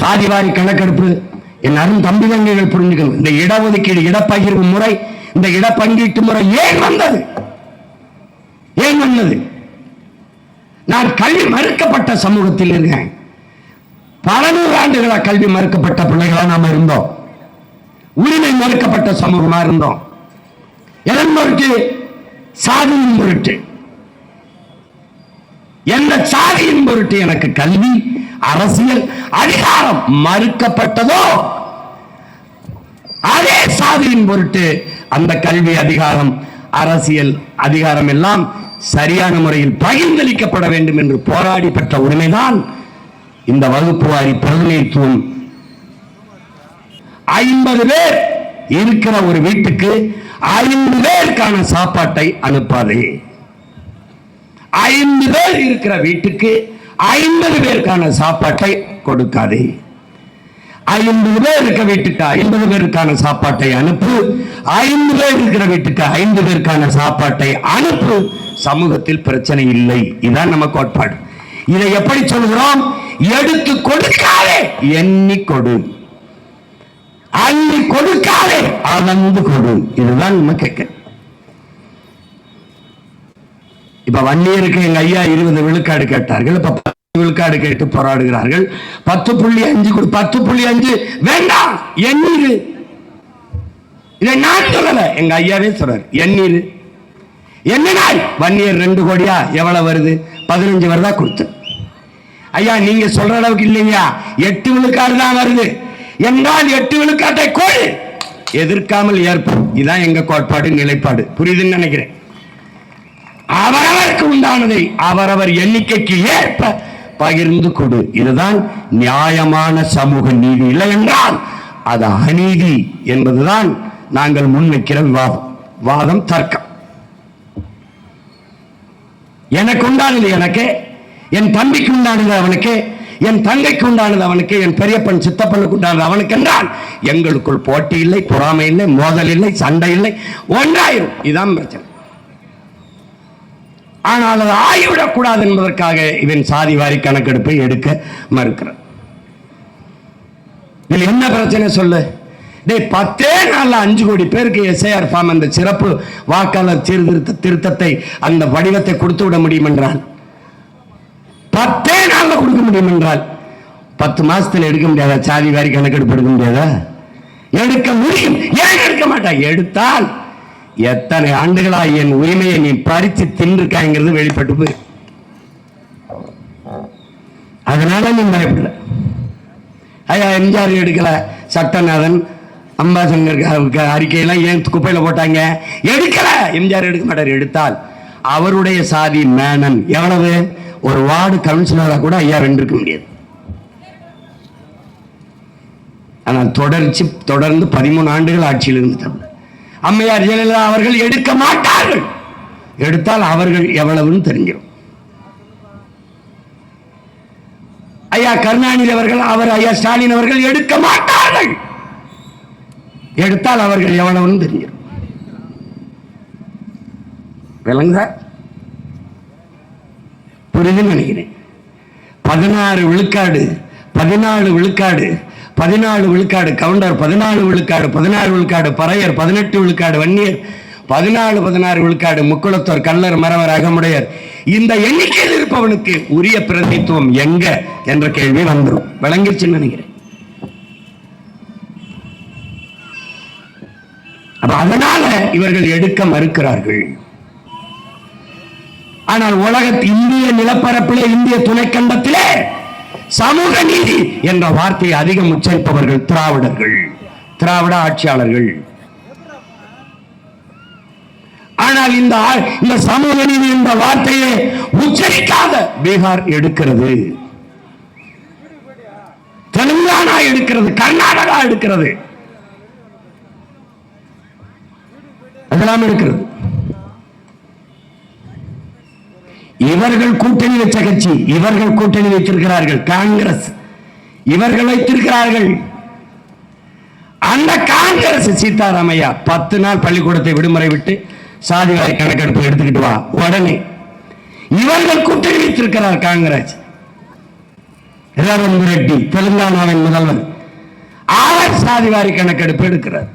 சாதிவாரி கணக்கெடுப்பு என் அருண் தம்பி தங்கைகள் புரிஞ்சுக்கணும். இந்த இடஒதுக்கீடு இடப்பகிர்வு முறை இந்த இடப்பங்கீட்டு முறை ஏன் வந்தது? ஏன் வந்தது? நான் கல்வி மறுக்கப்பட்ட சமூகத்தில் இருக்கேன் பல நூறு ஆண்டுகளா கல்வி மறுக்கப்பட்ட பிள்ளைகளா நாம இருந்தோம். உரிமை மறுக்கப்பட்ட சமூகமா இருந்தோம். எதன் பொருட்டு சாதியின் பொருட்டு. எந்த சாதியின் பொருட்டு எனக்கு கல்வி அரசியல் அதிகாரம் மறுக்கப்பட்டதோ அதே சாதியின் பொருட்டு அந்த கல்வி அதிகாரம் அரசியல் அதிகாரம் எல்லாம் சரியான முறையில் பகிர்ந்தளிக்கப்பட வேண்டும் என்று போராடி பெற்ற உரிமைதான் இந்த வகுப்பு வாரி பிரதிநிதித்துவம். ஐம்பது பேர் இருக்கிற ஒரு வீட்டுக்கு ஐந்து பேருக்கான சாப்பாட்டை அனுப்பாது. ஐந்து பேர் இருக்கிற வீட்டுக்கு ஐம்பது பேருக்கான சாப்பாட்டை கொடுக்காதே. ஐம்பது பேர் இருக்க வீட்டுக்கு ஐம்பது பேருக்கான சாப்பாட்டை அனுப்பு. ஐந்து பேர் இருக்கிற வீட்டுக்கு ஐந்து பேருக்கான சாப்பாட்டை அனுப்பு. சமூகத்தில் பிரச்சனை இல்லை. இதான் நம்ம கோட்பாடு. இதை எப்படி சொல்கிறோம்? எடுத்து கொடுக்காதே. எண்ணி கொடு. அள்ளி கொடுக்காதே. அளந்து கொடு. இதுதான் நம்ம கேட்க. இப்ப வன்னியருக்கு எங்க ஐயா இருபது விழுக்காடு கேட்டார்கள். இப்ப விழுக்காடு கேட்டு போராடுகிறார்கள். பத்து புள்ளி அஞ்சு பத்து புள்ளி அஞ்சு. வேண்டாம் எண்ணீர். இதை நான் சொல்லல எங்க ஐயாவே சொல்றாரு எண்ணீர். என்ன நாய் வன்னியர் ரெண்டு கோடியா எவ்வளவு வருது? பதினஞ்சு வருதா கொடுத்து. ஐயா நீங்க சொல்ற அளவுக்கு இல்லையா எட்டு விழுக்காடு தான் வருது. என்றால் எட்டு விழுக்காட்டை கோழி எதிர்க்காமல் ஏற்படும் இதுதான் எங்க கோட்பாடு நிலைப்பாடு. புரியுதுன்னு நினைக்கிறேன். அவரவருக்கு உண்டானதை அவரவர் எண்ணிக்கைக்கு ஏற்ப பகிர்ந்து கொடு. இதுதான் நியாயமான சமூக நீதி இல்லை என்றால் அது அநீதி என்பதுதான் நாங்கள் முன்வைக்கிற விவாதம் வாதம் தர்க்கம். எனக்கு உண்டானது எனக்கு என் தம்பிக்கு உண்டானது அவனுக்கு என் தங்கைக்கு உண்டானது அவனுக்கு என் பெரியப்பன் சித்தப்பனுக்கு உண்டானது அவனுக்கு என்றால் எங்களுக்குள் போட்டி இல்லை பொறாமை இல்லை மோதல் இல்லை சண்டை இல்லை ஒன்றாயிரும். இதான் பிரச்சனை. ஆனால் அது ஆகிவிடக்கூடாது என்பதற்காக இவன் சாதி வாரி கணக்கெடுப்பை எடுக்க மறுக்கிறான். இதில் என்ன பிரச்சனை சொல்லு? டேய் பத்தே நாளில் அஞ்சு கோடி பேருக்கு எஸ்ஐஆர் ஃபார்ம் அந்த சிறப்பு வாக்காளர் சீர்திருத்த திருத்தத்தை அந்த வடிவத்தை கொடுத்து விட முடியும் என்றால்? பத்தே நாளில் கொடுக்க முடியும் என்றால்? பத்து மாதத்தில் எடுக்க முடியாதா? சாதி வாரி கணக்கெடுப்பு எடுக்க முடியாதா? எடுக்க முடியும். ஏன் எடுக்க மாட்டா? எடுத்தால் எத்தனை ஆண்டுகளா என் உரிமையை நீ பறிச்சு தின்றுக்காங்கிறது வெளிப்பட்டு போய். அதனால நீ பயப்படல. ஐயா எம்ஜிஆர் எடுக்கல. சட்டநாதன் அம்பாசங்கர் அறிக்கையெல்லாம் ஏன் குப்பையில போட்டாங்க? எடுக்கல! எம்ஜிஆர் எடுக்க மாட்டார் எடுத்தால். அவருடைய சாதி மேனன் எவ்வளவு? ஒரு வார்டு கவுன்சிலராக கூட ஐயா வென்றிருக்க முடியாது. ஆனால் தொடர்ச்சி தொடர்ந்து பதிமூணு ஆண்டுகள் ஆட்சியில் இருந்துட்டாங்க அம்மையார் ஜெயலலிதா அவர்கள் எடுக்க மாட்டார்கள். எடுத்தால் அவர்கள் எவ்வளவுன்னு தெரிஞ்சிடும் ஐயா கருணாநிதி அவர்கள் அவர் ஐயா ஸ்டாலின் அவர்கள் எடுக்க மாட்டார்கள். எடுத்தால் அவர்கள் எவ்வளவுன்னு தெரிஞ்சிடும் விளங்குதா? புரியுதுன்னு நினைக்கிறேன். பதினாறு விழுக்காடு பதினாலு விழுக்காடு பதினாலு விழுக்காடு கவுண்டர் பதினாலு விழுக்காடு பதினாறு விழுக்காடு பறையர் பதினெட்டு விழுக்காடு வன்னியர் பதினாலு பதினாறு விழுக்காடு முக்குளத்தோர் கல்லர் மரவர் அகமுடையர். இந்த எண்ணிக்கையில் இருப்பவனுக்கு உரிய பிரதித்துவம் எங்க என்ற கேள்வி வந்துடும் விளங்கிருச்சுன்னு நினைக்கிறேன். அப்ப அதனால இவர்கள் எடுக்க மறுக்கிறார்கள். ஆனால் உலகத்து இந்திய நிலப்பரப்பிலே இந்திய துணைக்கண்டத்திலே சமூக நீதி என்ற வார்த்தையை அதிகம் உச்சரிப்பவர்கள் திராவிடர்கள் திராவிட ஆட்சியாளர்கள். ஆனால் இந்த இந்த சமூக நீதி என்ற வார்த்தையை உச்சரிக்காத பீகார் எடுக்கிறது. தெலுங்கானா எடுக்கிறது கர்நாடகா எடுக்கிறது. அதெல்லாம் இருக்கிறது இவர்கள் கூட்டணி வச்ச கட்சி இவர்கள் கூட்டணி வைத்திருக்கிறார்கள் காங்கிரஸ். இவர்கள் வைத்திருக்கிறார்கள். அந்த காங்கிரஸ் சீதாராமையா பத்து நாள் பள்ளிக்கூடத்தை விடுமுறை விட்டு சாதிவாரி கணக்கெடுப்பு எடுத்துக்கிட்டு வா உடனே. இவர்கள் கூட்டணி வைத்திருக்கிறார் காங்கிரஸ். ரேவந்த் ரெட்டி தெலுங்கானாவின் முதல்வர். அவர் சாதிவாரி கணக்கெடுப்பு எடுக்கிறார்.